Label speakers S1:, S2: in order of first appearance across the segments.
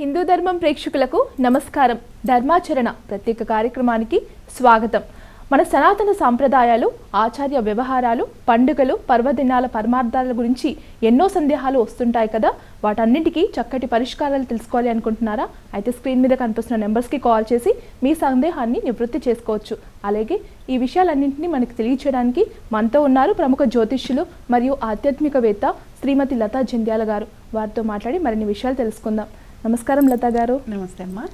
S1: హిందూ ధర్మం ప్రేక్షకులకు నమస్కారం. ధర్మాచరణ ప్రత్యేక కార్యక్రమానికి స్వాగతం. మన సనాతన సాంప్రదాయాలు ఆచార్య వ్యవహారాలు పండుగలు పర్వదినాల పరమార్థాల గురించి ఎన్నో సందేహాలు వస్తుంటాయి కదా? వాటన్నింటికీ చక్కటి పరిష్కారాలు తెలుసుకోవాలి అనుకుంటున్నారా? అయితే స్క్రీన్ మీద కనిపిస్తున్న నెంబర్స్కి కాల్ చేసి మీ సందేహాన్ని నివృత్తి చేసుకోవచ్చు. అలాగే ఈ విషయాలన్నింటినీ మనకి తెలియచేయడానికి మనతో ఉన్నారు ప్రముఖ జ్యోతిష్యులు మరియు ఆధ్యాత్మికవేత్త శ్రీమతి లతా జంధ్యాల గారు. వారితో మాట్లాడి మరిన్ని విషయాలు తెలుసుకుందాం. నమస్కారం లతా గారు.
S2: నమస్తే అమ్మా.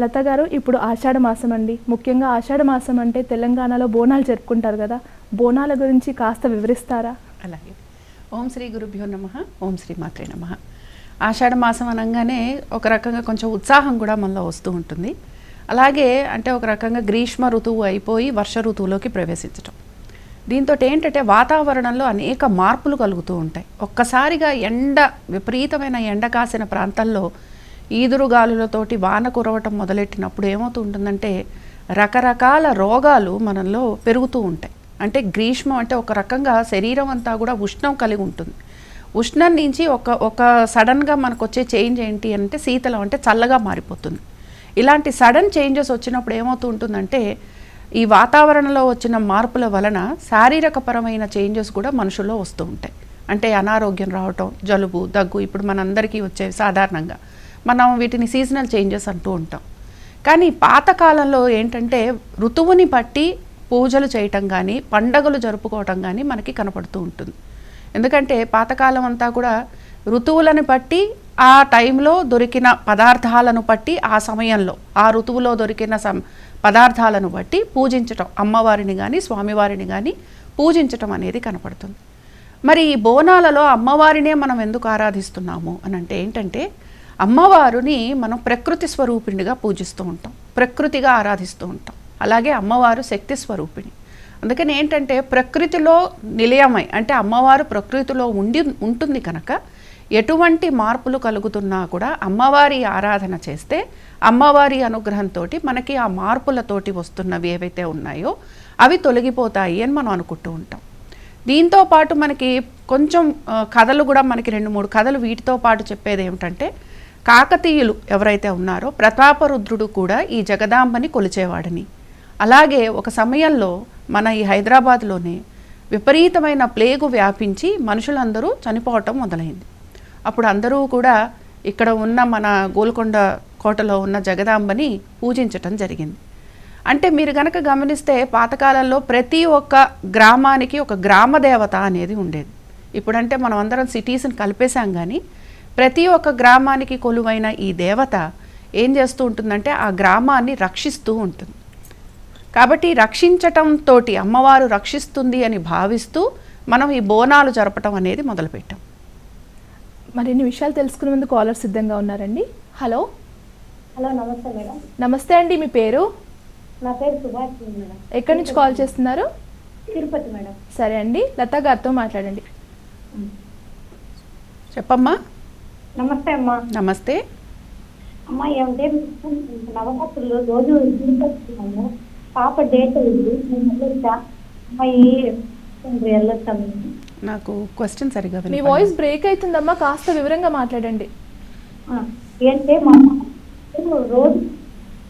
S1: లత గారు ఇప్పుడు ఆషాఢ మాసం అండి. ముఖ్యంగా ఆషాఢ మాసం అంటే తెలంగాణలో బోనాలు జరుపుకుంటారు కదా. బోనాల గురించి కాస్త వివరిస్తారా?
S2: అలాగే. ఓం శ్రీ గురుభ్యో నమ ఓం శ్రీ మాత్రే నమ. ఆషాఢ మాసం అనగానే ఒక రకంగా కొంచెం ఉత్సాహం కూడా మనలో వస్తూ ఉంటుంది. అలాగే అంటే ఒక రకంగా గ్రీష్మ ఋతువు అయిపోయి వర్ష ఋతువులోకి ప్రవేశించటం. దీంతో ఏంటంటే వాతావరణంలో అనేక మార్పులు కలుగుతూ ఉంటాయి. ఒక్కసారిగా ఎండ విపరీతమైన ఎండ కాసిన ప్రాంతాల్లో ఈదురుగాలులతోటి వాన కురవటం మొదలెట్టినప్పుడు ఏమవుతుంటుందంటే రకరకాల రోగాలు మనలో పెరుగుతూ ఉంటాయి. అంటే గ్రీష్మం అంటే ఒక రకంగా శరీరం అంతా కూడా ఉష్ణం కలిగి ఉంటుంది. ఉష్ణం నుంచి ఒక ఒక సడన్గా మనకు వచ్చే చేంజ్ ఏంటి అంటే శీతలం అంటే చల్లగా మారిపోతుంది. ఇలాంటి సడన్ చేంజెస్ వచ్చినప్పుడు ఏమవుతూ ఉంటుందంటే ఈ వాతావరణంలో వచ్చిన మార్పుల వలన శారీరకపరమైన చేంజెస్ కూడా మనుషుల్లో వస్తూ ఉంటాయి. అంటే అనారోగ్యం రావటం జలుబు దగ్గు ఇప్పుడు మనందరికీ వచ్చేవి సాధారణంగా మనం వీటిని సీజనల్ చేంజెస్ అంటూ ఉంటాం. కానీ పాతకాలంలో ఏంటంటే ఋతువుని బట్టి పూజలు చేయటం కానీ పండగలు జరుపుకోవటం కానీ మనకి కనపడుతూ ఉంటుంది. ఎందుకంటే పాతకాలం అంతా కూడా ఋతువులను బట్టి ఆ టైంలో దొరికిన పదార్థాలను బట్టి ఆ సమయంలో ఆ ఋతువులో దొరికిన సం పదార్థాలను బట్టి పూజించటం అమ్మవారిని కానీ స్వామివారిని కానీ పూజించటం అనేది కనపడుతుంది. మరి ఈ బోనాలలో అమ్మవారినే మనం ఎందుకు ఆరాధిస్తున్నాము అని అంటే ఏంటంటే అమ్మవారిని మనం ప్రకృతి స్వరూపిణిగా పూజిస్తూ ఉంటాం. ప్రకృతిగా ఆరాధిస్తూ ఉంటాం. అలాగే అమ్మవారు శక్తి స్వరూపిణి. అందుకని ఏంటంటే ప్రకృతిలో నిలయమై అంటే అమ్మవారు ప్రకృతిలో ఉండి ఉంటుంది కనుక ఎటువంటి మార్పులు కలుగుతున్నా కూడా అమ్మవారి ఆరాధన చేస్తే అమ్మవారి అనుగ్రహంతో మనకి ఆ మార్పులతోటి వస్తున్నవి ఏవైతే ఉన్నాయో అవి తొలగిపోతాయి అని మనం అనుకుంటూ ఉంటాం. దీంతో పాటు మనకి కొంచెం కథలు కూడా మనకి రెండు మూడు కథలు వీటితో పాటు చెప్పేది ఏమిటంటే కాకతీయులు ఎవరైతే ఉన్నారో ప్రతాపరుద్రుడు కూడా ఈ జగదాంబని కొలిచేవాడని. అలాగే ఒక సమయంలో మన ఈ హైదరాబాద్లోనే విపరీతమైన ప్లేగు వ్యాపించి మనుషులందరూ చనిపోవటం మొదలైంది. అప్పుడు అందరూ కూడా ఇక్కడ ఉన్న మన గోల్కొండ కోటలో ఉన్న జగదాంబని పూజించటం జరిగింది. అంటే మీరు కనుక గమనిస్తే పాతకాలంలో ప్రతి ఒక్క గ్రామానికి ఒక గ్రామ దేవత అనేది ఉండేది. ఇప్పుడంటే మనం అందరం సిటీస్ని కలిపేశాం కానీ ప్రతి ఒక్క గ్రామానికి కొలువైన ఈ దేవత ఏం చేస్తూ ఉంటుందంటే ఆ గ్రామాన్ని రక్షిస్తూ ఉంటుంది. కాబట్టి రక్షించటంతో అమ్మవారు రక్షిస్తుంది అని భావిస్తూ మనం ఈ బోనాలు జరపటం అనేది మొదలుపెట్టాం.
S1: మరిన్ని విషయాలు తెలుసుకునేందుకు కాలర్ సిద్ధంగా ఉన్నారండి. హలో.
S3: హలో నమస్తే మేడం.
S1: నమస్తే అండి మీ పేరు?
S3: నా పేరు సుభాష్ మేడం.
S1: ఎక్కడి నుంచి కాల్ చేస్తున్నారు?
S3: తిరుపతి మేడం.
S1: సరే అండి లతా గారితో మాట్లాడండి.
S2: చెప్పమ్మా.
S3: నమస్తే అమ్మా.
S2: నమస్తే.
S3: అమ్మా ఏమంటే నవరాత్రులు రోజు తిరుపతిన్నాము పాప డేట్ ఉంది. అమ్మాయి వెళ్ళొచ్చాము
S2: నాకు క్వశ్చన్ సరిగా
S1: మీ. వాయిస్ బ్రేక్ అవుతుందమ్మా. కాస్త వివరంగా మాట్లాడండి.
S3: ఏంటంటే మా అమ్మ రోజు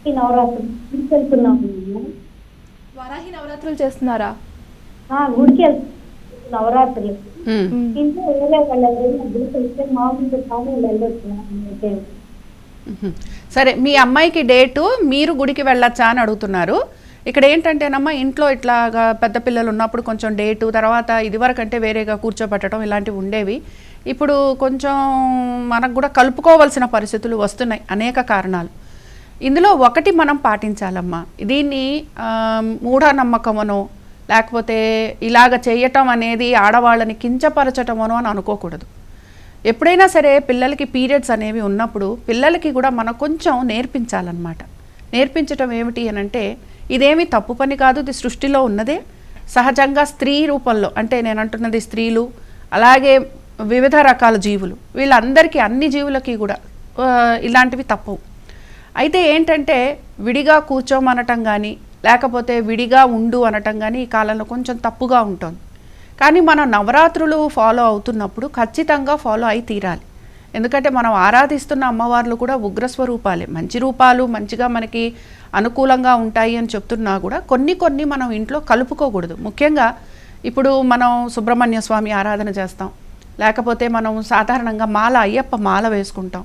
S3: ఈ నవరాత్రులు తీసుకెళ్తున్నాము మేము.
S1: వరాహి నవరాత్రులు చేస్తున్నారా?
S3: గుడికి వెళ్తున్నాం నవరాత్రులు. ఇంట్లో కానీ వెళ్ళొచ్చు
S2: సరే మీ అమ్మాయికి డేటు మీరు గుడికి వెళ్ళొచ్చా అని అడుగుతున్నారు. ఇక్కడ ఏంటంటేనమ్మా ఇంట్లో ఇట్లాగా పెద్ద పిల్లలు ఉన్నప్పుడు కొంచెం డేటు తర్వాత ఇదివరకు అంటే వేరేగా కూర్చోబెట్టడం ఇలాంటివి ఉండేవి. ఇప్పుడు కొంచెం మనకు కూడా కలుపుకోవాల్సిన పరిస్థితులు వస్తున్నాయి అనేక కారణాలు. ఇందులో ఒకటి మనం పాటించాలమ్మా. దీన్ని మూఢనమ్మకమనో లేకపోతే ఇలాగ చేయటం అనేది ఆడవాళ్ళని కించపరచటమోనో అని అనుకోకూడదు. ఎప్పుడైనా సరే పిల్లలకి పీరియడ్స్ అనేవి ఉన్నప్పుడు పిల్లలకి కూడా మనం కొంచెం నేర్పించాలన్నమాట. నేర్పించటం ఏమిటి అని అంటే ఇదేమి తప్పు పని కాదు ఇది సృష్టిలో ఉన్నదే. సహజంగా స్త్రీ రూపంలో అంటే నేను అంటున్నది స్త్రీలు అలాగే వివిధ రకాల జీవులు వీళ్ళందరికీ అన్ని జీవులకి కూడా ఇలాంటివి తప్పవు. అయితే ఏంటంటే విడిగా కూర్చోమనటం కానీ లేకపోతే విడిగా ఉండు అనటం కానీ ఈ కాలంలో కొంచెం తప్పుగా ఉంటుంది. కానీ మనం నవరాత్రులు ఫాలో అవుతున్నప్పుడు ఖచ్చితంగా ఫాలో అయి తీరాలి. ఎందుకంటే మనం ఆరాధిస్తున్న అమ్మవార్లు కూడా ఉగ్రస్వరూపాలే మంచి రూపాలు మంచిగా మనకి అనుకూలంగా ఉంటాయి అని చెప్తున్నా కూడా కొన్ని కొన్ని మనం ఇంట్లో కలుపుకోకూడదు. ముఖ్యంగా ఇప్పుడు మనం సుబ్రహ్మణ్య స్వామి ఆరాధన చేస్తాం. లేకపోతే మనం సాధారణంగా మాల అయ్యప్ప మాల వేసుకుంటాం.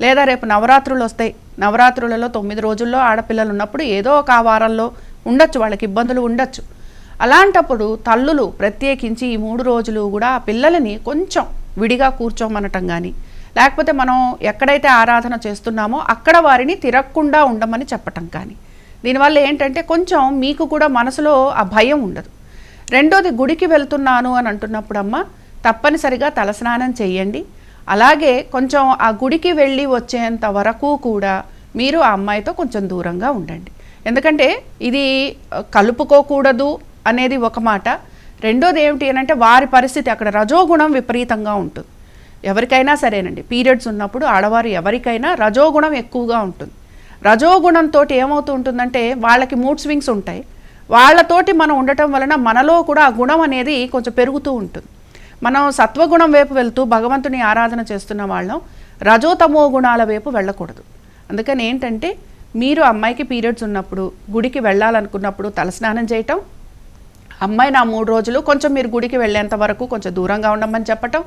S2: లేదా రేపు నవరాత్రులు వస్తాయి నవరాత్రులలో తొమ్మిది రోజుల్లో ఆడపిల్లలు ఉన్నప్పుడు ఏదో ఒక ఆ వారంలో ఉండొచ్చు వాళ్ళకి ఇబ్బందులు ఉండొచ్చు. అలాంటప్పుడు తల్లులు ప్రత్యేకించి ఈ మూడు రోజులు కూడా ఆ పిల్లలని కొంచెం విడిగా కూర్చోమనటం కానీ లేకపోతే మనం ఎక్కడైతే ఆరాధన చేస్తున్నామో అక్కడ వారిని తిరగకుండా ఉండమని చెప్పటం కానీ దీనివల్ల ఏంటంటే కొంచెం మీకు కూడా మనసులో ఆ భయం ఉండదు. రెండోది గుడికి వెళ్తున్నాను అని అంటున్నప్పుడు అమ్మ తప్పనిసరిగా తలస్నానం చేయండి. అలాగే కొంచెం ఆ గుడికి వెళ్ళి వచ్చేంత వరకు కూడా మీరు ఆ అమ్మాయితో కొంచెం దూరంగా ఉండండి. ఎందుకంటే ఇది కలుపుకోకూడదు అనేది ఒక మాట. రెండోది ఏమిటి అని అంటే వారి పరిస్థితి అక్కడ రజోగుణం విపరీతంగా ఉంటుంది. ఎవరికైనా సరేనండి. పీరియడ్స్ ఉన్నప్పుడు ఆడవారు ఎవరికైనా రజోగుణం ఎక్కువగా ఉంటుంది. రజోగుణంతో ఏమవుతూ ఉంటుందంటే వాళ్ళకి మూడ్ స్వింగ్స్ ఉంటాయి. వాళ్ళతోటి మనం ఉండటం వలన మనలో కూడా ఆ గుణం అనేది కొంచెం పెరుగుతూ ఉంటుంది. మనం సత్వగుణం వైపు వెళ్తూ భగవంతుని ఆరాధన చేస్తున్న వాళ్ళం రజోతమో గుణాల వైపు వెళ్ళకూడదు. అందుకని ఏంటంటే మీరు అమ్మాయికి పీరియడ్స్ ఉన్నప్పుడు గుడికి వెళ్ళాలనుకున్నప్పుడు తలస్నానం చేయటం అమ్మాయి నా మూడు రోజులు కొంచెం మీరు గుడికి వెళ్ళేంత వరకు కొంచెం దూరంగా ఉండమని చెప్పటం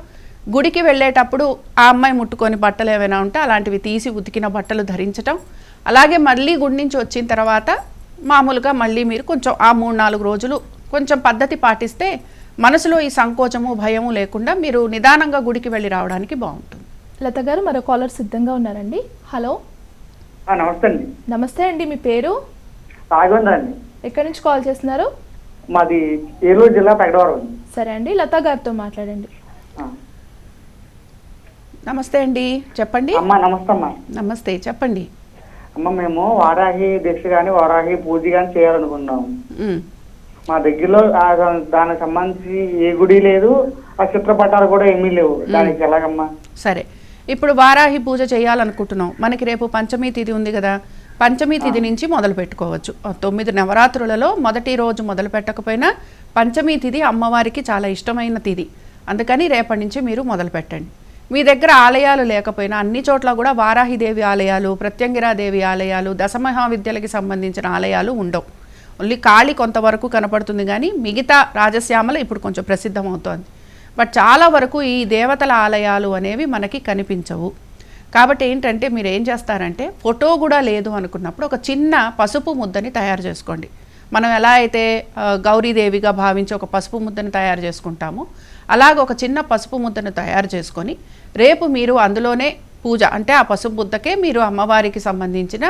S2: గుడికి వెళ్ళేటప్పుడు ఆ అమ్మాయి ముట్టుకొని బట్టలు ఏమైనా ఉంటే అలాంటివి తీసి ఉతికిన బట్టలు ధరించటం అలాగే మళ్ళీ గుడి నుంచి వచ్చిన తర్వాత మామూలుగా మళ్ళీ మీరు కొంచెం ఆ మూడు నాలుగు రోజులు కొంచెం పద్ధతి పాటిస్తే మనసులో ఈ సంకోచము భయము లేకుండా మీరు నిదానంగా గుడికి వెళ్ళి రావడానికి బాగుంటుంది.
S1: లత గారు మరో కాలర్ సిద్ధంగా ఉన్నారండి. హలో.
S4: ఆ, నమస్తే అండి.
S1: నమస్తే అండి మీ పేరు?
S4: రాఘవేంద్ర అండి.
S1: ఎక్కడి నుంచి కాల్ చేస్తున్నారు?
S4: మాది ఏలూరు జిల్లా పెగడవరం
S1: సరే అండి లత గారితో మాట్లాడండి.
S4: ఆ.
S2: నమస్తే అండి చెప్పండి.
S4: అమ్మ నమస్తే అమ్మ.
S2: నమస్తే చెప్పండి.
S4: అమ్మ మేము వారాహి దీక్ష కానీ వారాహి పూజ కానీ చేయాలనుకున్నాం
S2: ఉమ్,
S4: మా దగ్గరలో దానికి సంబంధించి ఏ గుడి లేదు ఆ చిత్రపటాలు కూడా ఏమీ లేవు. దానికి ఎలాగమ్మా?
S2: సరే. ఇప్పుడు వారాహి పూజ చేయాలనుకుంటున్నాం. మనకి రేపు పంచమి తిథి ఉంది కదా. పంచమి తిథి నుంచి మొదలు పెట్టుకోవచ్చు. తొమ్మిది నవరాత్రులలో మొదటి రోజు మొదలు పెట్టకపోయినా పంచమి తిథి అమ్మవారికి చాలా ఇష్టమైన తిథి. అందుకని రేపటి నుంచి మీరు మొదలు పెట్టండి. మీ దగ్గర ఆలయాలు లేకపోయినా అన్ని చోట్ల కూడా వారాహిదేవి ఆలయాలు ప్రత్యంగిరాదేవి ఆలయాలు దశమహావిద్యలకి సంబంధించిన ఆలయాలు ఉండవు. ఓన్లీ కాళి కొంతవరకు కనపడుతుంది కానీ మిగతా రాజశ్యామల ఇప్పుడు కొంచెం ప్రసిద్ధమవుతోంది. బట్ చాలా వరకు ఈ దేవతల ఆలయాలు అనేవి మనకి కనిపించవు. కాబట్టి ఏంటంటే మీరు ఏం చేస్తారంటే ఫోటో కూడా లేదు అనుకున్నప్పుడు ఒక చిన్న పసుపు ముద్దని తయారు చేసుకోండి. మనం ఎలా అయితే గౌరీదేవిగా భావించి ఒక పసుపు ముద్దను తయారు చేసుకుంటామో అలాగ ఒక చిన్న పసుపు ముద్దను తయారు చేసుకొని రేపు మీరు అందులోనే పూజ అంటే ఆ పసుపు ముద్దకే మీరు అమ్మవారికి సంబంధించిన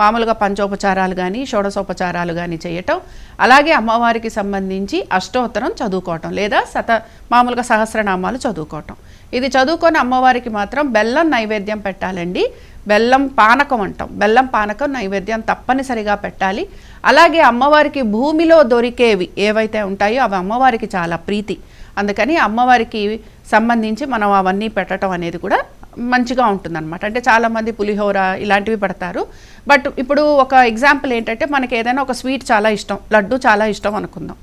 S2: మామూలుగా పంచోపచారాలు కానీ షోడశోపచారాలు కానీ చేయటం అలాగే అమ్మవారికి సంబంధించి అష్టోత్తరం చదువుకోవటం లేదా శత మామూలుగా సహస్రనామాలు చదువుకోవటం. ఇది చదువుకొని అమ్మవారికి మాత్రం బెల్లం నైవేద్యం పెట్టాలండి. బెల్లం పానకం అంటాం. బెల్లం పానకం నైవేద్యం తప్పనిసరిగా పెట్టాలి. అలాగే అమ్మవారికి భూమిలో దొరికేవి ఏవైతే ఉంటాయో అవి అమ్మవారికి చాలా ప్రీతి. అందుకని అమ్మవారికి సంబంధించి మనం అవన్నీ పెట్టడం అనేది కూడా మంచిగా ఉంటుందన్నమాట. అంటే చాలామంది పులిహోర ఇలాంటివి పెడతారు. బట్ ఇప్పుడు ఒక ఎగ్జాంపుల్ ఏంటంటే మనకి ఏదైనా ఒక స్వీట్ చాలా ఇష్టం లడ్డు చాలా ఇష్టం అనుకుందాం.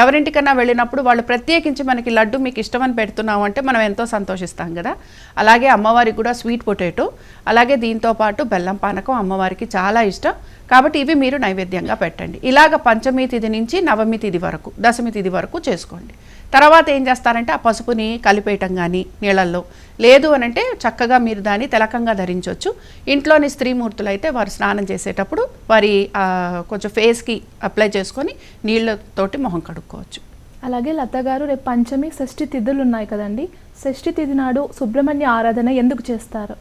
S2: ఎవరింటికన్నా వెళ్ళినప్పుడు వాళ్ళు ప్రత్యేకించి మనకి లడ్డు మీకు ఇష్టమని పెడుతున్నాం అంటే మనం ఎంతో సంతోషిస్తాం కదా. అలాగే అమ్మవారికి కూడా స్వీట్ పొటాటో అలాగే దీంతో పాటు బెల్లం పానకం అమ్మవారికి చాలా ఇష్టం. కాబట్టి ఇవి మీరు నైవేద్యంగా పెట్టండి. ఇలాగ పంచమి తిథి నుంచి నవమి తిథి వరకు దశమి తిథి వరకు చేసుకోండి. తర్వాత ఏం చేస్తారంటే ఆ పసుపుని కలిపేయటం కానీ నీళ్ళల్లో. లేదు అని అంటే చక్కగా మీరు దాన్ని తిలకంగా ధరించవచ్చు ఇంట్లోని స్త్రీమూర్తులు అయితే వారు స్నానం చేసేటప్పుడు వారి కొంచెం ఫేస్కి అప్లై చేసుకొని నీళ్ళతోటి మొహం కడుక్కోవచ్చు.
S1: అలాగే లత గారు రేపు పంచమి షష్ఠి తిథులు ఉన్నాయి కదండి. షష్ఠి తిథి నాడు సుబ్రహ్మణ్య ఆరాధన ఎందుకు చేస్తారు?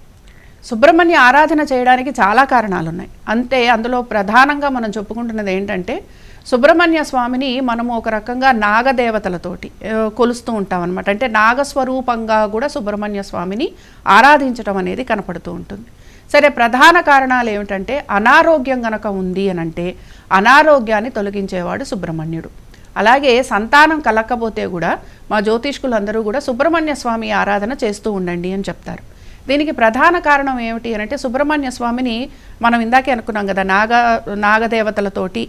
S2: సుబ్రహ్మణ్య ఆరాధన చేయడానికి చాలా కారణాలు ఉన్నాయి అంతే అందులో ప్రధానంగా మనం చెప్పుకుంటున్నది ఏంటంటే సుబ్రహ్మణ్య స్వామిని మనము ఒక రకంగా నాగదేవతలతోటి కొలుస్తూ ఉంటాం అనమాట అంటే నాగస్వరూపంగా కూడా సుబ్రహ్మణ్య స్వామిని ఆరాధించడం అనేది కనపడుతూ ఉంటుంది. సరే ప్రధాన కారణాలు ఏమిటంటే అనారోగ్యం గనక ఉంది అని అంటే అనారోగ్యాన్ని తొలగించేవాడు సుబ్రహ్మణ్యుడు. అలాగే సంతానం కలక్కపోతే కూడా మా జ్యోతిష్కులందరూ కూడా సుబ్రహ్మణ్య స్వామి ఆరాధన చేస్తూ ఉండండి అని చెప్తారు. దీనికి ప్రధాన కారణం ఏమిటి అంటే సుబ్రహ్మణ్య స్వామిని మనం ఇందాకే అనుకున్నాం కదా నాగ నాగదేవతలతోటి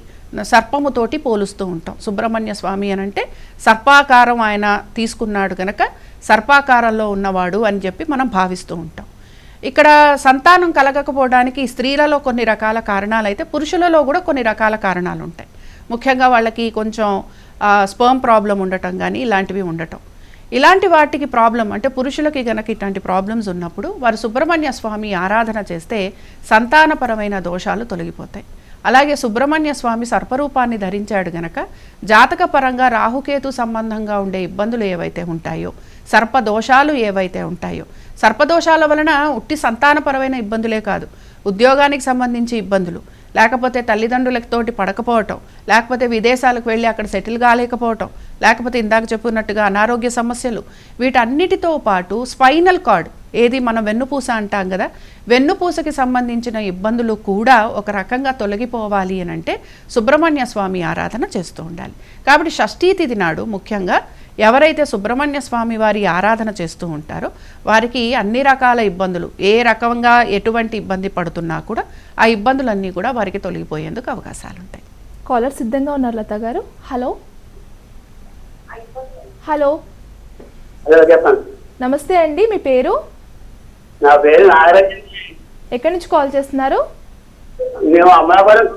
S2: సర్పముతోటి పోలుస్తూ ఉంటాం. సుబ్రహ్మణ్య స్వామి అని అంటే సర్పాకారం ఆయన తీసుకున్నాడు కనుక సర్పాకారంలో ఉన్నవాడు అని చెప్పి మనం భావిస్తూ ఉంటాం. ఇక్కడ సంతానం కలగకపోవడానికి స్త్రీలలో కొన్ని రకాల కారణాలు అయితే పురుషులలో కూడా కొన్ని రకాల కారణాలు ఉంటాయి ముఖ్యంగా వాళ్ళకి కొంచెం స్పర్మ్ ప్రాబ్లం ఉండటం కానీ ఇలాంటివి ఉండటం. ఇలాంటి వాటికి ప్రాబ్లం అంటే పురుషులకి గనక ఇట్లాంటి ప్రాబ్లమ్స్ ఉన్నప్పుడు వారు సుబ్రహ్మణ్య స్వామి ఆరాధన చేస్తే సంతానపరమైన దోషాలు తొలగిపోతాయి. అలాగే సుబ్రహ్మణ్య స్వామి సర్పరూపాన్ని ధరించాడు గనక జాతకపరంగా రాహుకేతు సంబంధంగా ఉండే ఇబ్బందులు ఏవైతే ఉంటాయో సర్ప దోషాలు ఏవైతే ఉంటాయో సర్పదోషాల వలన ఉట్టి సంతానపరమైన ఇబ్బందులే కాదు. ఉద్యోగానికి సంబంధించి ఇబ్బందులు. లేకపోతే తల్లిదండ్రులతోటి పడకపోవటం. లేకపోతే విదేశాలకు వెళ్ళి అక్కడ సెటిల్ కాలేకపోవటం. లేకపోతే ఇందాక చెప్పుకున్నట్టుగా అనారోగ్య సమస్యలు. వీటన్నిటితో పాటు స్పైనల్ కార్డ్ ఏది మనం వెన్నుపూస అంటాం కదా వెన్నుపూసకి సంబంధించిన ఇబ్బందులు కూడా ఒక రకంగా తొలగిపోవాలి అని అంటే సుబ్రహ్మణ్య స్వామి ఆరాధన చేస్తూ ఉండాలి. కాబట్టి షష్ఠీ తిథి నాడు ముఖ్యంగా ఎవరైతే సుబ్రహ్మణ్య స్వామి వారి ఆరాధన చేస్తూ ఉంటారో వారికి అన్ని రకాల ఇబ్బందులు ఏ రకంగా ఎటువంటి ఇబ్బంది పడుతున్నా కూడా ఆ ఇబ్బందులన్నీ కూడా వారికి తొలగిపోయేందుకు అవకాశాలు ఉంటాయి
S1: కాలర్ సిద్ధంగా ఉన్నారు Latha garu. Hello. Hello.
S5: Hello చెప్పండి.
S1: నమస్తే అండి మీ పేరు?
S5: నా పేరు నాగరాజన్
S1: ఎక్కడి నుంచి కాల్ చేస్తున్నారు?
S5: మేము అమలాపురం.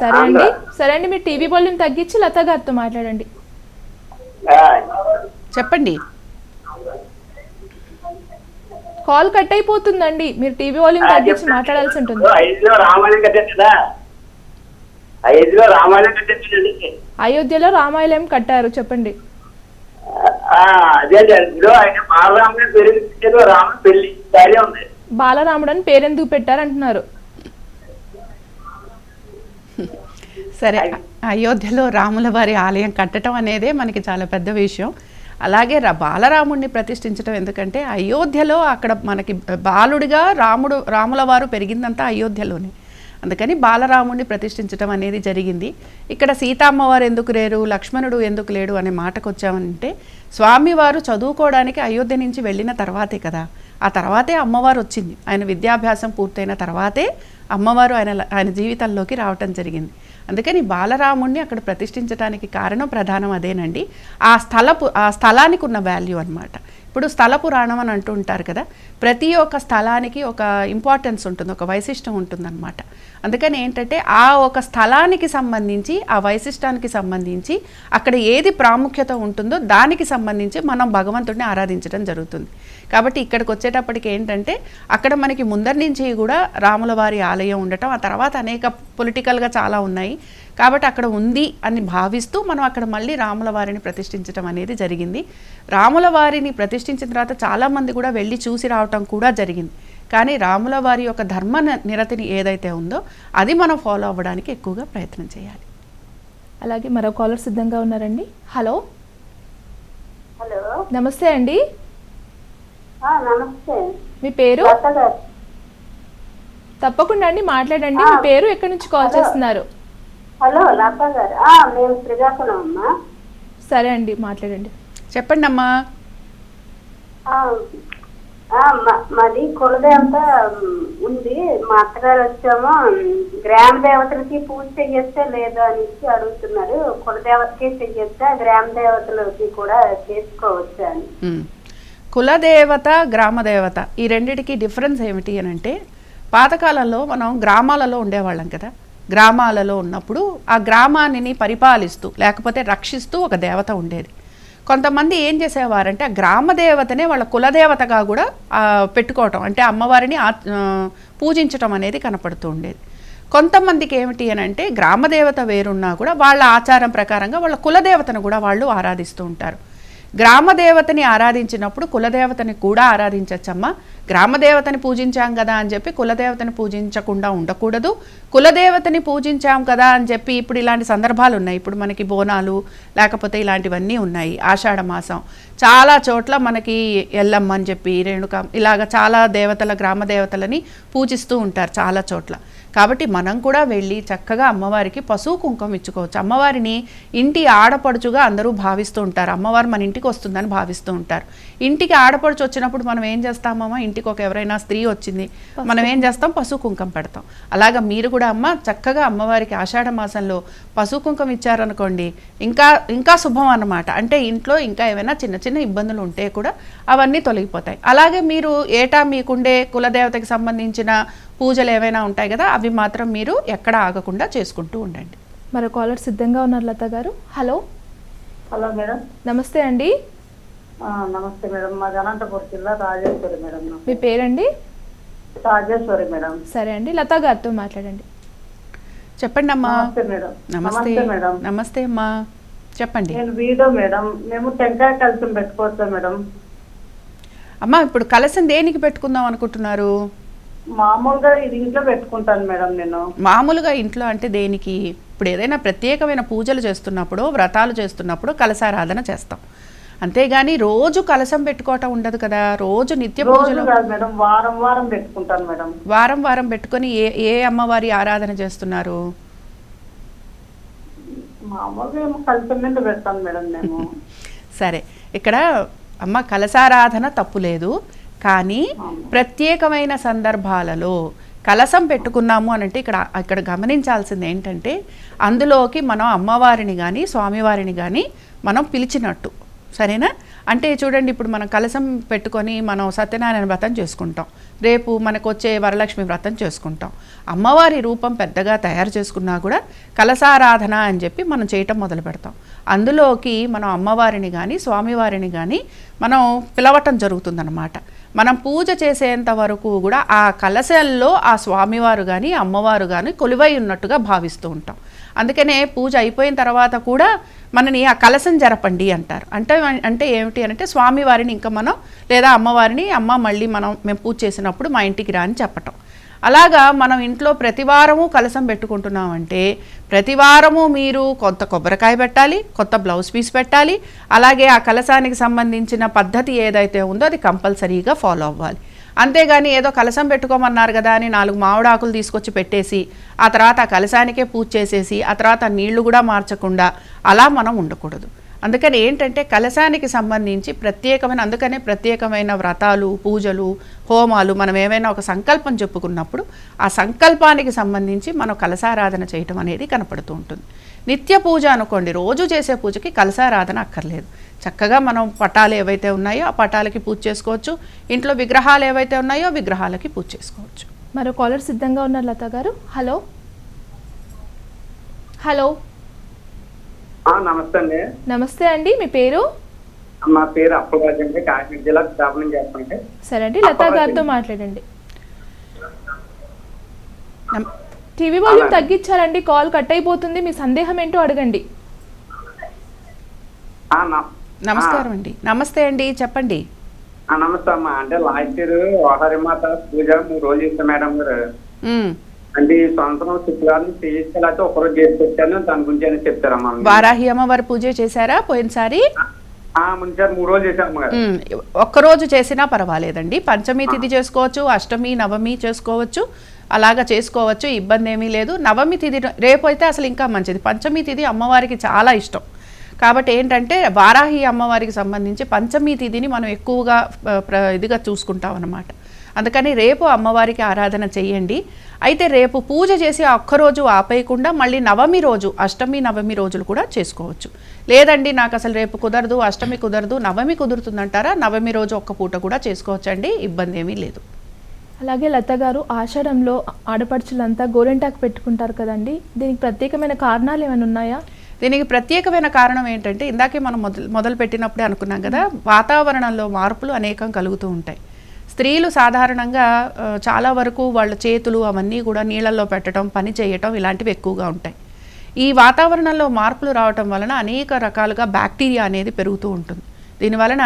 S1: సరే అండి. సరే అండి మీరు టీవీ వాల్యూమ్ తగ్గించి లత గారితో మాట్లాడండి.
S2: చెప్పండి.
S1: కాల్ కట్ అయిపోతుందండి. మీరు టీవీ వాల్యూమ్ తగ్గించి. మాట్లాడాల్సి ఉంటుంది.
S5: ఐదులో రామాయణం కట్టేస్తుందా ఐదులో రామాయణం కట్టేస్తుందండి
S1: అయోధ్యలో రామాయణం కట్టారు చెప్పండి.
S5: అదే ఆయన బాలరాముని రాముని పెళ్ళి సారీ ఉంది.
S1: బాలరాముడు అని పేరెందుకు పెట్టారంటున్నారు?
S2: సరే అయోధ్యలో రాముల వారి ఆలయం కట్టడం అనేదే మనకి చాలా పెద్ద విషయం. అలాగే ర- బాలరాముడిని ప్రతిష్ఠించడం ఎందుకంటే అయోధ్యలో అక్కడ మనకి బాలుడిగా రాముడు రాముల వారు పెరిగిందంతా అయోధ్యలోనే. అందుకని బాలరాముడిని ప్రతిష్ఠించడం అనేది జరిగింది. ఇక్కడ సీతమ్మవారు ఎందుకు లేరు లక్ష్మణుడు ఎందుకు లేడు అనే మాటకు వచ్చామంటే స్వామివారు చదువుకోవడానికి అయోధ్య నుంచి వెళ్ళిన తర్వాతే కదా. ఆ తర్వాతే అమ్మవారు వచ్చింది. ఆయన విద్యాభ్యాసం పూర్తయిన తర్వాతే అమ్మవారు ఆయన ఆయన జీవితంలోకి రావటం జరిగింది. అందుకని బాలరాముణ్ణి అక్కడ ప్రతిష్ఠించడానికి కారణం ప్రధానం అదేనండి. ఆ స్థలపు ఆ స్థలానికి ఉన్న వాల్యూ అన్నమాట. ఇప్పుడు స్థల పురాణం అని అంటూ ఉంటారు కదా ప్రతి ఒక్క స్థలానికి ఒక ఇంపార్టెన్స్ ఉంటుంది ఒక వైశిష్టం ఉంటుందన్నమాట. అందుకని ఏంటంటే ఆ ఒక స్థలానికి సంబంధించి ఆ వైశిష్టానికి సంబంధించి అక్కడ ఏది ప్రాముఖ్యత ఉంటుందో దానికి సంబంధించి మనం భగవంతుడిని ఆరాధించడం జరుగుతుంది. కాబట్టి ఇక్కడికి వచ్చేటప్పటికి ఏంటంటే అక్కడ మనకి ముందరి నుంచి కూడా రాముల వారి ఆలయం ఉండటం ఆ తర్వాత అనేక పొలిటికల్గా చాలా ఉన్నాయి. కాబట్టి అక్కడ ఉంది అని భావిస్తూ మనం అక్కడ మళ్ళీ రాముల వారిని ప్రతిష్ఠించడం అనేది జరిగింది. రాముల వారిని ప్రతిష్ఠించిన తర్వాత చాలామంది కూడా వెళ్ళి చూసి రావటం కూడా జరిగింది. కానీ రాముల వారి యొక్క ధర్మ న- నిరతిని ఏదైతే ఉందో అది మనం ఫాలో అవ్వడానికి ఎక్కువగా ప్రయత్నం చేయాలి.
S1: అలాగే మరో కాలర్ సిద్ధంగా ఉన్నారండి. హలో.
S3: హలో.
S1: నమస్తే అండి.
S3: ఆ, నమస్తే.
S1: మీ పేరు? తప్పకుండా అండి మాట్లాడండి. మీ పేరు ఎక్కడి నుంచి కాల్ చేస్తున్నారు?
S3: హలో లత గారు. ఆ, మేము శ్రీకాకుళం అమ్మా.
S1: సరే అండి మాట్లాడండి.
S2: చెప్పండి అమ్మా
S3: ఆ, ఆ, మా- మాది కులదేవత ఉంది. మా అత్తగారు వచ్చామో. గ్రామ దేవతలకి పూజ చెయ్యొచ్చా లేదా అనేసి అడుగుతున్నారు. కులదేవతకి చెయ్యొచ్చా గ్రామ దేవతలకి కూడా చేసుకోవచ్చా అని.
S2: కులదేవత గ్రామదేవత ఈ రెండిటికి డిఫరెన్స్ ఏమిటి అని అంటే పాతకాలంలో మనం గ్రామాలలో ఉండేవాళ్ళం కదా. గ్రామాలలో ఉన్నప్పుడు ఆ గ్రామాన్ని పరిపాలిస్తూ లేకపోతే రక్షిస్తూ ఒక దేవత ఉండేది. కొంతమంది ఏం చేసేవారంటే ఆ గ్రామ దేవతనే వాళ్ళ కులదేవతగా కూడా పెట్టుకోవటం. అంటే అమ్మవారిని పూజించటం అనేది కనపడుతూ ఉండేది. కొంతమందికి ఏమిటి అని అంటే గ్రామదేవత వేరున్నా కూడా వాళ్ళ ఆచారం ప్రకారంగా వాళ్ళ కులదేవతను కూడా వాళ్ళు ఆరాధిస్తూ ఉంటారు. గ్రామదేవతని ఆరాధించినప్పుడు కులదేవతని కూడా ఆరాధించచ్చమ్మా. గ్రామదేవతని పూజించాం కదా అని చెప్పి కులదేవతని పూజించకుండా ఉండకూడదు. కులదేవతని పూజించాం కదా అని చెప్పి ఇప్పుడు ఇలాంటి సందర్భాలు ఉన్నాయి. ఇప్పుడు మనకి బోనాలు లేకపోతే ఇలాంటివన్నీ ఉన్నాయి. ఆషాఢ మాసం. చాలా చోట్ల మనకి ఎల్లమ్మ అని చెప్పి రేణుక ఇలాగ చాలా దేవతల గ్రామ దేవతలని పూజిస్తూ ఉంటారు చాలా చోట్ల. కాబట్టి మనం కూడా వెళ్ళి చక్కగా అమ్మవారికి పశువు కుంకుమ ఇచ్చుకోవచ్చు. అమ్మవారిని ఇంటి ఆడపడుచుగా అందరూ భావిస్తూ ఉంటారు. అమ్మవారు మన ఇంటికి వస్తుందని భావిస్తూ ఉంటారు. ఇంటికి ఆడపడుచు వచ్చినప్పుడు మనం ఏం చేస్తామమ్మా ఇంటికి ఒక ఎవరైనా స్త్రీ వచ్చింది. మనం ఏం చేస్తాం? పశువు కుంకుమ పెడతాం. అలాగా మీరు కూడా అమ్మ చక్కగా అమ్మవారికి ఆషాఢ మాసంలో పశువు కుంకుమ ఇచ్చారనుకోండి ఇంకా ఇంకా శుభం అన్నమాట. అంటే ఇంట్లో ఇంకా ఏమైనా చిన్న చిన్న ఇబ్బందులు ఉంటే కూడా అవన్నీ తొలగిపోతాయి. అలాగే మీరు ఏటా మీకుండే కులదేవతకి సంబంధించిన పూజలు ఏవైనా ఉంటాయి కదా అవి మాత్రం మీరు ఎక్కడ ఆగకుండా చేసుకుంటూ ఉండండి.
S1: మరో కాలర్ సిద్ధంగా ఉన్నారు Latha garu. Hello.
S6: Hello madam.
S1: నమస్తే అండి.
S6: నమస్తే మేడం. మాది అనంతపురం జిల్లా రాజేశ్వరి మేడం.
S1: మీ పేరండి?
S6: రాజేశ్వరి మేడం.
S1: సరే అండి లత గారితో మాట్లాడండి.
S2: చెప్పండి అమ్మా
S6: నమస్తే మేడం.
S2: నమస్తే.
S6: నమస్తే మేడం.
S2: నమస్తే అమ్మా. చెప్పండి.
S6: నేను వీడో మేడం. మేము టెంకాయ కలిసి పెట్టుకోవచ్చా మేడం?
S2: అమ్మా ఇప్పుడు కలసం దేనికి పెట్టుకుందాం అనుకుంటున్నారు?
S6: మామూలుగా ఇది ఇంట్లో పెట్టుకుంటాను మేడం నేను.
S2: మామూలుగా ఇంట్లో అంటే దేనికి? ఇప్పుడు ఏదైనా ప్రత్యేకమైన పూజలు చేస్తున్నప్పుడు వ్రతాలు చేస్తున్నప్పుడు కలసారాధన చేస్తాం. అంతేగాని రోజు కలసం పెట్టుకోవటం ఉండదు కదా. రోజు నిత్య పూజలు
S6: మేడం వారం వారం పెట్టుకుంటాను మేడం.
S2: వారం వారం పెట్టుకొని ఏ ఏ అమ్మవారి ఆరాధన చేస్తున్నారు?
S6: మామూలుగా కలిసి పెడతాను మేడం మేము
S2: సరే ఇక్కడ అమ్మ కలసారాధన తప్పు లేదు. కానీ ప్రత్యేకమైన సందర్భాలలో కలసం పెట్టుకున్నాము అని అంటే ఇక్కడ ఇక్కడ గమనించాల్సింది ఏంటంటే అందులోకి మనం అమ్మవారిని కానీ స్వామివారిని కానీ మనం పిలిచినట్టు. సరేనా? అంటే చూడండి ఇప్పుడు మనం కలసం పెట్టుకొని మనం సత్యనారాయణ వ్రతం చేసుకుంటాం. రేపు మనకు వచ్చే వరలక్ష్మి వ్రతం చేసుకుంటాం. అమ్మవారి రూపం పెద్దగా తయారు చేసుకున్నా కూడా కలసారాధన అని చెప్పి మనం చేయటం మొదలు పెడతాం. అందులోకి మనం అమ్మవారిని కానీ స్వామివారిని కానీ మనం పిలవటం జరుగుతుందన్నమాట. మనం పూజ చేసేంత వరకు కూడా ఆ కలశల్లో ఆ స్వామివారు కానీ అమ్మవారు కానీ కొలువై ఉన్నట్టుగా భావిస్తూ ఉంటాం. అందుకనే పూజ అయిపోయిన తర్వాత కూడా మనని ఆ కలశం జరపండి అంటారు. అంటే అంటే ఏమిటి అంటే స్వామివారిని ఇంకా మనం లేదా అమ్మవారిని అమ్మ మళ్ళీ మనం మేము పూజ చేసినప్పుడు మా ఇంటికి రా అని చెప్పటం. అలాగా మనం ఇంట్లో ప్రతివారము కలసం పెట్టుకుంటున్నామంటే ప్రతివారము మీరు కొత్త కొబ్బరికాయ పెట్టాలి కొత్త బ్లౌజ్ పీస్ పెట్టాలి అలాగే ఆ కలసానికి సంబంధించిన పద్ధతి ఏదైతే ఉందో అది కంపల్సరీగా ఫాలో అవ్వాలి. అంతేగాని ఏదో కలసం పెట్టుకోమన్నారు కదా అని నాలుగు మామిడాకులు తీసుకొచ్చి పెట్టేసి ఆ తర్వాత ఆ కలసానికే పూజ చేసేసి ఆ తర్వాత నీళ్ళు కూడా మార్చకుండా అలా మనం ఉండకూడదు. అందుకని ఏంటంటే కలశానికి సంబంధించి ప్రత్యేకమైన అందుకనే ప్రత్యేకమైన వ్రతాలు పూజలు హోమాలు మనం ఏమైనా ఒక సంకల్పం చెప్పుకున్నప్పుడు ఆ సంకల్పానికి సంబంధించి మనం కలశారాధన చేయటం అనేది కనపడుతూ ఉంటుంది. నిత్య పూజ అనుకోండి రోజు చేసే పూజకి కలశారాధన అక్కర్లేదు. చక్కగా మనం పటాలు ఏవైతే ఉన్నాయో ఆ పటాలకి పూజ చేసుకోవచ్చు. ఇంట్లో విగ్రహాలు ఏవైతే ఉన్నాయో విగ్రహాలకి పూజ చేసుకోవచ్చు.
S1: మరో కాలర్ సిద్ధంగా ఉన్నారు లత గారు. హలో. హలో.
S5: నమస్తే అండి.
S1: నమస్తే అండి మీ పేరు?
S5: మా పేరు అప్పలరాజు అండి కాకినాడ జిల్లా స్థాపన చేస్తానండి.
S1: సరే అండి లతా గారితో మాట్లాడండి. టీవీ వాల్యూమ్ తగ్గించాలండి కాల్ కట్ అయిపోతుంది మీ సందేహం ఏంటో అడగండి.
S5: ఆ, న-
S2: నమస్కారం అండి. నమస్తే అండి చెప్పండి.
S5: ఆ, నమస్తే అమ్మా. అంటే లాస్ట్ ఇయర్ ఓహరిమాత పూజ మూడు రోజులు మేడం గారు. అంటే ఈ సంవత్సరం శుక్రవారం చేయించాలంటే దాని గురించి అని చెప్తారమ్మా
S2: వారాహి అమ్మవారి పూజ చేశారా పోయినసారి?
S5: మూడు రోజులు
S2: ఉమ్, ఒక్కరోజు చేసినా పర్వాలేదండి. పంచమి తిథి చేసుకోవచ్చు అష్టమి నవమి చేసుకోవచ్చు అలాగా చేసుకోవచ్చు ఇబ్బంది ఏమీ లేదు. నవమి తిథి రేపు అయితే అసలు ఇంకా మంచిది. పంచమి తిథి అమ్మవారికి చాలా ఇష్టం. కాబట్టి ఏంటంటే వారాహి అమ్మవారికి సంబంధించి పంచమి తిథిని మనం ఎక్కువగా ఇదిగా చూసుకుంటాం అన్నమాట అందుకని రేపు అమ్మవారికి ఆరాధన చెయ్యండి అయితే రేపు పూజ చేసి ఆ ఒక్కరోజు ఆపేయకుండా మళ్ళీ నవమి రోజు అష్టమి నవమి రోజులు కూడా చేసుకోవచ్చు. లేదండి నాకు అసలు రేపు కుదరదు అష్టమి కుదరదు నవమి కుదురుతుందంటారా? నవమి రోజు ఒక్క పూట కూడా చేసుకోవచ్చండి ఇబ్బంది ఏమీ లేదు.
S1: అలాగే లత గారు ఆషాఢంలో ఆడపడుచులంతా గోరెంటాకు పెట్టుకుంటారు కదండి. దీనికి ప్రత్యేకమైన కారణాలు ఏమైనా ఉన్నాయా?
S2: దీనికి ప్రత్యేకమైన కారణం ఏంటంటే ఇందాకే మనం మొదలు మొదలు పెట్టినప్పుడే అనుకున్నాం కదా వాతావరణంలో మార్పులు అనేకం కలుగుతూ ఉంటాయి. స్త్రీలు సాధారణంగా చాలా వరకు వాళ్ళ చేతులు అవన్నీ కూడా నీళ్ళల్లో పెట్టడం పని చేయటం ఇలాంటివి ఎక్కువగా ఉంటాయి. ఈ వాతావరణంలో మార్పులు రావటం వలన అనేక రకాలుగా బ్యాక్టీరియా అనేది పెరుగుతూ ఉంటుంది. దీనివలన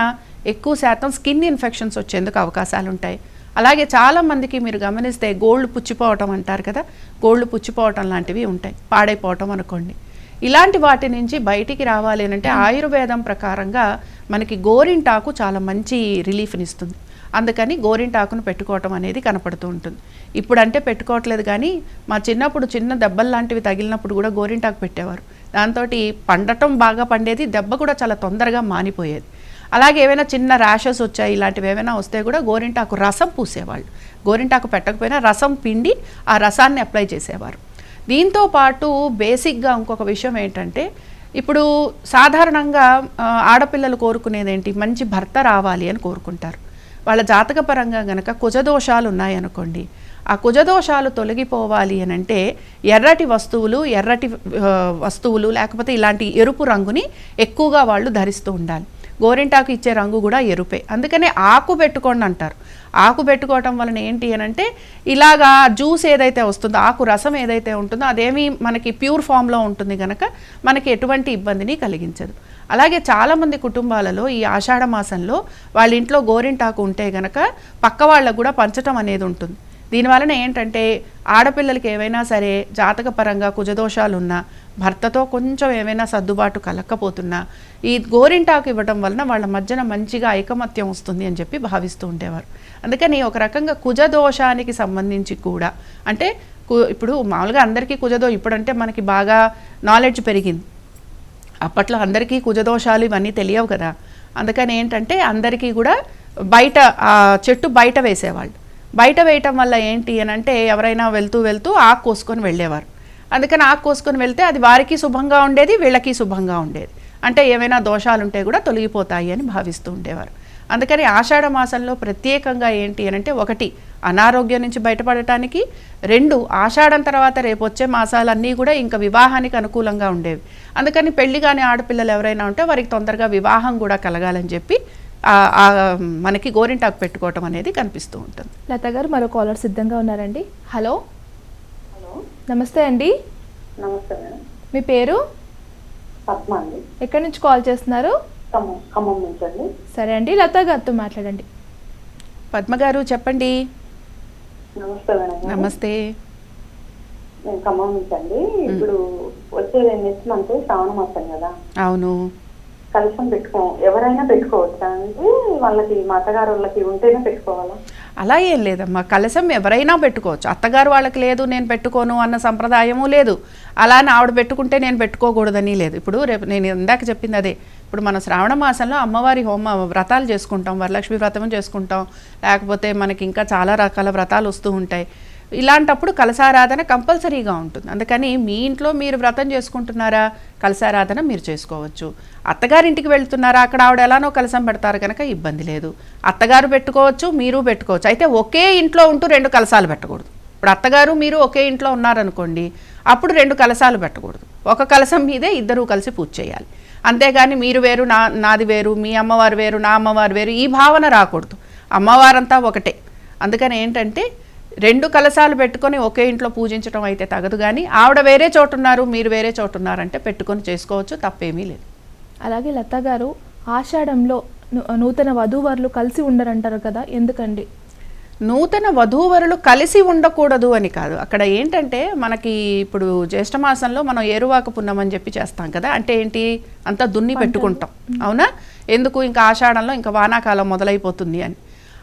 S2: ఎక్కువ శాతం స్కిన్ ఇన్ఫెక్షన్స్ వచ్చేందుకు అవకాశాలు ఉంటాయి. అలాగే చాలా మందికి మీరు గమనిస్తే గోళ్ళు పుచ్చిపోవటం అంటారు కదా గోళ్ళు పుచ్చిపోవటం లాంటివి ఉంటాయి. పాడైపోవటం అనుకోండి. ఇలాంటి వాటి నుంచి బయటికి రావాలి అంటే ఆయుర్వేదం ప్రకారంగా మనకి గోరింటాకు చాలా మంచి రిలీఫ్ని ఇస్తుంది. అందుకని గోరింటాకును పెట్టుకోవటం అనేది కనపడుతూ ఉంటుంది. ఇప్పుడంటే పెట్టుకోవట్లేదు కానీ మా చిన్నప్పుడు చిన్న దెబ్బలు లాంటివి తగిలినప్పుడు కూడా గోరింటాకు పెట్టేవారు. దాంతో పండటం బాగా పండేది దెబ్బ కూడా చాలా తొందరగా మానిపోయేది. అలాగే ఏవైనా చిన్న ర్యాషెస్ వచ్చాయి ఇలాంటివి ఏమైనా వస్తే కూడా గోరింటాకు రసం పూసేవాళ్ళు. గోరింటాకు పెట్టకపోయినా రసం పిండి ఆ రసాన్ని అప్లై చేసేవారు. దీంతో పాటు బేసిక్గా ఇంకొక విషయం ఏంటంటే ఇప్పుడు సాధారణంగా ఆడపిల్లలు కోరుకునేది ఏంటి మంచి భర్త రావాలి అని కోరుకుంటారు. వాళ్ళ జాతకపరంగా గనక కుజదోషాలు ఉన్నాయనుకోండి ఆ కుజదోషాలు తొలగిపోవాలి అని అంటే ఎర్రటి వస్తువులు ఎర్రటి వస్తువులు లేకపోతే ఇలాంటి ఎరుపు రంగుని ఎక్కువగా వాళ్ళు ధరిస్తూ ఉండాలి. గోరింటాకు ఇచ్చే రంగు కూడా ఎరుపే. అందుకనే ఆకు పెట్టుకోండి అంటారు. ఆకు పెట్టుకోవటం వలన ఏంటి అని అంటే ఇలాగా జ్యూస్ ఏదైతే వస్తుందో ఆకు రసం ఏదైతే ఉంటుందో అదేమి మనకి ప్యూర్ ఫామ్లో ఉంటుంది కనుక మనకి ఎటువంటి ఇబ్బందిని కలిగించదు. అలాగే చాలామంది కుటుంబాలలో ఈ ఆషాఢ మాసంలో వాళ్ళ ఇంట్లో గోరింటాకు ఉంటే గనక పక్క వాళ్ళకు కూడా పంచటం అనేది ఉంటుంది. దీనివలన ఏంటంటే ఆడపిల్లలకి ఏవైనా సరే జాతకపరంగా కుజదోషాలు ఉన్నా భర్తతో కొంచెం ఏమైనా సర్దుబాటు కలక్కపోతున్నా ఈ గోరింటాకు ఇవ్వడం వలన వాళ్ళ మధ్యన మంచిగా ఐకమత్యం వస్తుంది అని చెప్పి భావిస్తూ ఉండేవారు. అందుకని ఒక రకంగా కుజదోషానికి సంబంధించి కూడా అంటే కు- ఇప్పుడు మామూలుగా అందరికీ కుజదో ఇప్పుడంటే మనకి బాగా నాలెడ్జ్ పెరిగింది. అప్పట్లో అందరికీ కుజదోషాలు ఇవన్నీ తెలియవు కదా. అందుకని ఏంటంటే అందరికీ కూడా బయట చెట్టు బయట వేసేవాళ్ళు. బయట వేయటం వల్ల ఏంటి అని అంటే ఎవరైనా వెళ్తూ వెళ్తూ ఆకు కోసుకొని వెళ్ళేవారు. అందుకని ఆకు కోసుకొని వెళ్తే అది వారికి శుభంగా ఉండేది వీళ్ళకి శుభంగా ఉండేది. అంటే ఏమైనా దోషాలు ఉంటే కూడా తొలగిపోతాయి అని భావిస్తూ ఉండేవారు. అందుకని ఆషాఢ మాసంలో ప్రత్యేకంగా ఏంటి అని అంటే ఒకటి అనారోగ్యం నుంచి బయటపడటానికి. రెండు ఆషాఢం తర్వాత రేపు వచ్చే మాసాలన్నీ కూడా ఇంకా వివాహానికి అనుకూలంగా ఉండేవి. అందుకని పెళ్ళి కాని ఆడపిల్లలు ఎవరైనా ఉంటే వారికి తొందరగా వివాహం కూడా కలగాలని చెప్పి మనకి గోరింటాకు పెట్టుకోవటం అనేది కనిపిస్తూ ఉంటుంది.
S1: లత గారు మరో కాలర్ సిద్ధంగా ఉన్నారండి. హలో.
S6: హలో.
S1: నమస్తే అండి.
S6: నమస్తే మేడం.
S1: మీ పేరు?
S6: పద్మ అండి.
S1: ఎక్కడి నుంచి కాల్ చేస్తున్నారు?
S6: ఖమ్మం ఖమ్మం నుంచి అండి.
S1: సరే అండి లత గారితో మాట్లాడండి.
S2: పద్మ గారు చెప్పండి.
S6: నమస్తే మేడం గారు.
S2: నమస్తే.
S6: నేను ఖమ్మం నుంచి అండి. ఇప్పుడు వచ్చే నెక్స్ట్ మంత్ శ్రావణ మాసం కదా.
S2: అవును.
S6: కలుషం పెట్టుకో ఎవరైనా పెట్టుకోవచ్చా అండి వాళ్ళకి మా అత్తగారు వాళ్ళకి ఉంటేనే పెట్టుకోవాలా?
S2: అలా ఏం లేదమ్మా. కలశం ఎవరైనా పెట్టుకోవచ్చు. అత్తగారు వాళ్ళకి లేదు నేను పెట్టుకోను అన్న సంప్రదాయము లేదు. అలా అని ఆవిడ పెట్టుకుంటే నేను పెట్టుకోకూడదని లేదు. ఇప్పుడు రేపు నేను ఇందాక చెప్పింది అదే. ఇప్పుడు మన శ్రావణ మాసంలో అమ్మవారి హోమ వ్రతాలు చేసుకుంటాం. వరలక్ష్మి వ్రతం చేసుకుంటాం. లేకపోతే మనకి ఇంకా చాలా రకాల వ్రతాలు వస్తూ ఉంటాయి. ఇలాంటప్పుడు కలసారాధన కంపల్సరీగా ఉంటుంది. అందుకని మీ ఇంట్లో మీరు వ్రతం చేసుకుంటున్నారా కలసారాధన మీరు చేసుకోవచ్చు. అత్తగారింటికి వెళ్తున్నారా అక్కడ ఆవిడ ఎలానో కలసం పెడతారు కనుక ఇబ్బంది లేదు. అత్తగారు పెట్టుకోవచ్చు మీరు పెట్టుకోవచ్చు. అయితే ఒకే ఇంట్లో ఉంటూ రెండు కలసాలు పెట్టకూడదు. ఇప్పుడు అత్తగారు మీరు ఒకే ఇంట్లో ఉన్నారనుకోండి అప్పుడు రెండు కలసాలు పెట్టకూడదు. ఒక కలసం మీదే ఇద్దరూ కలిసి పూజ చేయాలి. అంతేగాని మీరు వేరు నా నాది వేరు మీ అమ్మవారు వేరు నా అమ్మవారు వేరు ఈ భావన రాకూడదు. అమ్మవారంతా ఒకటే. అందుకని ఏంటంటే రెండు కలశాలు పెట్టుకొని ఒకే ఇంట్లో పూజించడం అయితే తగదు కానీ ఆవిడ వేరే చోటున్నారు మీరు వేరే చోటున్నారంటే పెట్టుకొని చేసుకోవచ్చు తప్పేమీ లేదు.
S1: అలాగే లత గారు ఆషాఢంలో నూతన వధూవరులు కలిసి ఉండరంటారు కదా ఎందుకండి?
S2: నూతన వధూవరులు కలిసి ఉండకూడదు అని కాదు. అక్కడ ఏంటంటే మనకి ఇప్పుడు జ్యేష్ఠ మాసంలో మనం ఏరువాక పున్నం అని చెప్పి చేస్తాం కదా అంటే ఏంటి? అంతా దున్ని పెట్టుకుంటాం. అవునా? ఎందుకు? ఇంకా ఆషాఢంలో ఇంకా వానాకాలం మొదలైపోతుంది అని.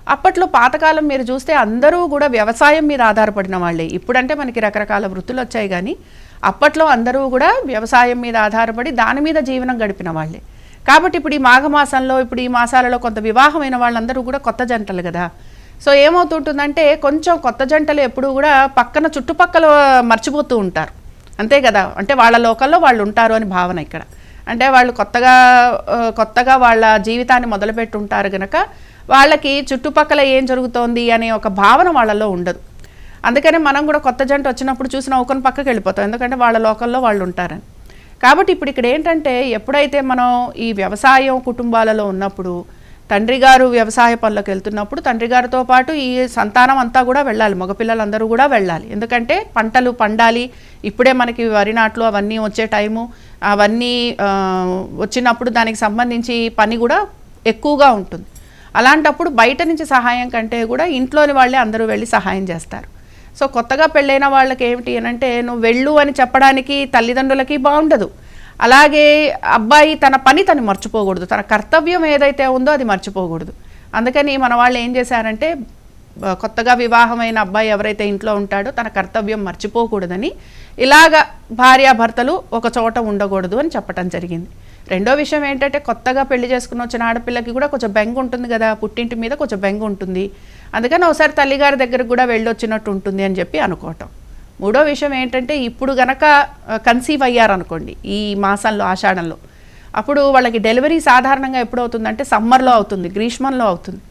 S2: అప్పట్లో పాతకాలం మీరు చూస్తే అందరూ కూడా వ్యవసాయం మీద ఆధారపడిన వాళ్ళే. ఇప్పుడంటే మనకి రకరకాల వృత్తులు వచ్చాయి కానీ అప్పట్లో అందరూ కూడా వ్యవసాయం మీద ఆధారపడి దాని మీద జీవనం గడిపిన వాళ్ళే. కాబట్టి ఇప్పుడు ఈ మాఘమాసంలో ఇప్పుడు ఈ మాసాలలో కొంత వివాహమైన వాళ్ళందరూ కూడా కొత్త జంటలు కదా. సో ఏమవుతుంటుందంటే కొంచెం కొత్త జంటలు ఎప్పుడూ కూడా పక్కన చుట్టుపక్కల మర్చిపోతూ ఉంటారు. అంతే కదా. అంటే వాళ్ళ లోకల్లో వాళ్ళు ఉంటారు అని భావన ఇక్కడ. అంటే వాళ్ళు కొత్తగా కొత్తగా వాళ్ళ జీవితాన్ని మొదలుపెట్టి ఉంటారు గనక వాళ్ళకి చుట్టుపక్కల ఏం జరుగుతోంది అనే ఒక భావన వాళ్ళలో ఉండదు. అందుకనే మనం కూడా కొత్త జంట వచ్చినప్పుడు చూసిన నవ్వుకొని పక్కకి వెళ్ళిపోతాం. ఎందుకంటే వాళ్ళ లోకల్లో వాళ్ళు ఉంటారని. కాబట్టి ఇప్పుడు ఇక్కడ ఏంటంటే ఎప్పుడైతే మనం ఈ వ్యవసాయం కుటుంబాలలో ఉన్నప్పుడు తండ్రి గారు వ్యవసాయ పనులకు వెళ్తున్నప్పుడు తండ్రి గారితో పాటు ఈ సంతానం అంతా కూడా వెళ్ళాలి. మగపిల్లలందరూ కూడా వెళ్ళాలి. ఎందుకంటే పంటలు పండాలి. ఇప్పుడే మనకి వరి నాట్లు అవన్నీ వచ్చే టైము. అవన్నీ వచ్చినప్పుడు దానికి సంబంధించి పని కూడా ఎక్కువగా ఉంటుంది. అలాంటప్పుడు బయట నుంచి సహాయం కంటే కూడా ఇంట్లోని వాళ్ళే అందరూ వెళ్ళి సహాయం చేస్తారు. సో కొత్తగా పెళ్ళైన వాళ్ళకి ఏమిటి అని అంటే నువ్వు వెళ్ళు అని చెప్పడానికి తల్లిదండ్రులకి బాగుండదు. అలాగే అబ్బాయి తన పని తను మర్చిపోకూడదు. తన కర్తవ్యం ఏదైతే ఉందో అది మర్చిపోకూడదు. అందుకని మన వాళ్ళు ఏం చేశారంటే కొత్తగా వివాహమైన అబ్బాయి ఎవరైతే ఇంట్లో ఉంటాడో తన కర్తవ్యం మర్చిపోకూడదని ఇలాగ భార్యాభర్తలు ఒక చోట ఉండకూడదు అని చెప్పటం జరిగింది. రెండో విషయం ఏంటంటే కొత్తగా పెళ్ళి చేసుకుని వచ్చిన ఆడపిల్లకి కూడా కొంచెం బెంగ ఉంటుంది కదా పుట్టింటి మీద కొంచెం బెంగ ఉంటుంది. అందుకని ఒకసారి తల్లిగారి దగ్గరకు కూడా వెళ్ళొచ్చినట్టు ఉంటుంది అని చెప్పి అనుకోవటం. మూడో విషయం ఏంటంటే ఇప్పుడు గనక కన్సీవ్ అయ్యారనుకోండి ఈ మాసంలో ఆషాఢంలో అప్పుడు వాళ్ళకి డెలివరీ సాధారణంగా ఎప్పుడు అవుతుందంటే సమ్మర్లో అవుతుంది గ్రీష్మంలో అవుతుంది.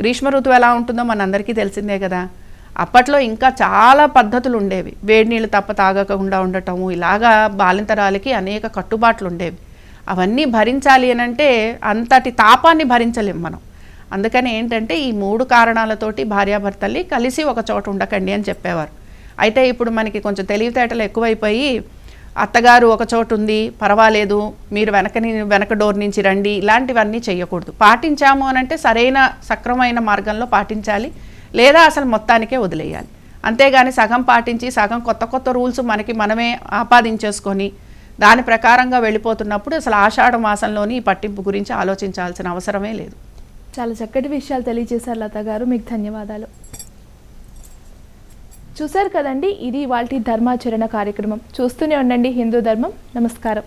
S2: గ్రీష్మ ఋతువు ఎలా ఉంటుందో మనందరికీ తెలిసిందే కదా. అప్పట్లో ఇంకా చాలా పద్ధతులు ఉండేవి. వేడి నీళ్ళు తప్ప తాగకుండా ఉండటము ఇలాగా బాలింతరాలకి అనేక కట్టుబాట్లు ఉండేవి. అవన్నీ భరించాలి అని అంటే అంతటి తాపాన్ని భరించలేం మనం. అందుకని ఏంటంటే ఈ మూడు కారణాలతోటి భార్యాభర్తల్ని కలిసి ఒక చోట ఉండకండి అని చెప్పేవారు. అయితే ఇప్పుడు మనకి కొంచెం తెలివితేటలు ఎక్కువైపోయి అత్తగారు ఒక చోటు ఉంది పర్వాలేదు మీరు వెనకని వెనక డోర్ నుంచి రండి ఇలాంటివన్నీ చేయకూడదు పాటించాము అని అంటే సరైన సక్రమైన మార్గంలో పాటించాలి లేదా అసలు మొత్తానికే వదిలేయాలి. అంతేగాని సగం పాటించి సగం కొత్త కొత్త రూల్స్ మనకి మనమే ఆపాదించేసుకొని దాని ప్రకారంగా వెళ్ళిపోతున్నప్పుడు అసలు ఆషాఢ మాసంలోని ఈ పట్టింపు గురించి ఆలోచించాల్సిన అవసరమే లేదు.
S1: చాలా చక్కటి విషయాలు తెలియజేశారు లత గారు. మీకు ధన్యవాదాలు. చూశారు కదండి ఇది వాళ్ళ ధర్మాచరణ కార్యక్రమం. చూస్తూనే ఉండండి హిందూ ధర్మం. నమస్కారం.